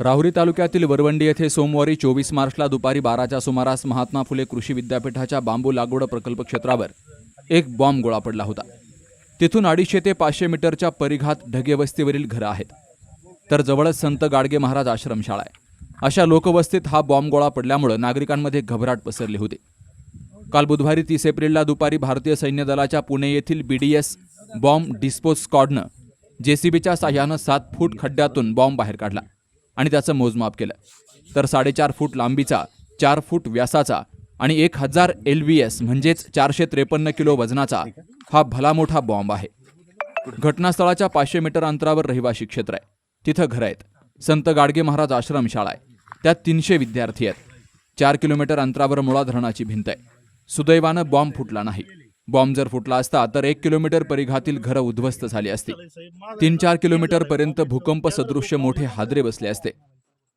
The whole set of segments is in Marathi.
राहुरी तालुक्यातील वरवंडी येथे सोमवारी चोवीस मार्चला दुपारी बाराच्या सुमारास महात्मा फुले कृषी विद्यापीठाच्या बांबू लागवड प्रकल्प क्षेत्रावर एक बॉम्ब गोळा पडला होता. तिथून अडीचशे ते पाचशे मीटरच्या परिघात ढगे वस्तीवरील घरं आहेत. तर जवळच संत गाडगे महाराज आश्रमशाळा आहे. अशा लोकवस्तीत हा बॉम्ब गोळा पडल्यामुळे नागरिकांमध्ये घबराट पसरली होती. काल बुधवारी तीस एप्रिलला दुपारी भारतीय सैन्य दलाच्या पुणे येथील बीडीएस बॉम्ब डिस्पोज स्कॉडनं जेसीबीच्या साह्यानं सात फूट खड्ड्यातून बॉम्ब बाहेर काढला. आणि त्याचं मोजमाप केलं. तर साडेचार फूट लांबीचा चार फूट व्यासाचा आणि एक हजार एल व्ही एस म्हणजेच चारशे त्रेपन्न किलो वजनाचा हा भला मोठा बॉम्ब आहे. घटनास्थळाच्या पाचशे मीटर अंतरावर रहिवासी क्षेत्र आहे. तिथं घरं आहेत. संत गाडगे महाराज आश्रमशाळा आहे. त्यात तीनशे विद्यार्थी आहेत. चार किलोमीटर अंतरावर मुळा धरणाची भिंत आहे. सुदैवानं बॉम्ब फुटला नाही. बॉम्ब जर फुटला असता तर एक किलोमीटर परिघातील घरं उद्ध्वस्त झाली असती. तीन चार किलोमीटर पर्यंत भूकंप सदृश्य मोठे हादरे बसले असते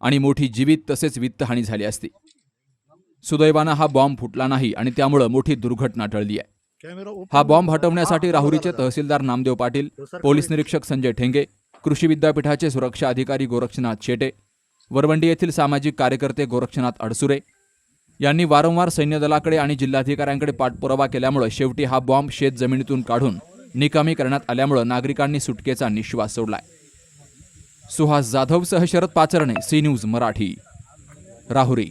आणि मोठी जीवित तसेच वित्तहानी झाली असती. सुदैवानं हा बॉम्ब फुटला नाही आणि त्यामुळं मोठी दुर्घटना टळली आहे. हा बॉम्ब हटवण्यासाठी राहुरीचे तहसीलदार नामदेव पाटील पोलीस निरीक्षक संजय ठेंगे कृषी विद्यापीठाचे सुरक्षा अधिकारी गोरक्षनाथ शेटे वरवंडी येथील सामाजिक कार्यकर्ते गोरक्षनाथ अडसुरे यांनी वारंवार सैन्य दलाकडे आणि जिल्हाधिकाऱ्यांकडे पाठपुरावा केल्यामुळे शेवटी हा बॉम्ब शेत जमिनीतून काढून निकामी करण्यात आल्यामुळे नागरिकांनी सुटकेचा निश्वास सोडलाय. सुहास जाधवसह शरद पाचरणे सी न्यूज मराठी. राहुरी.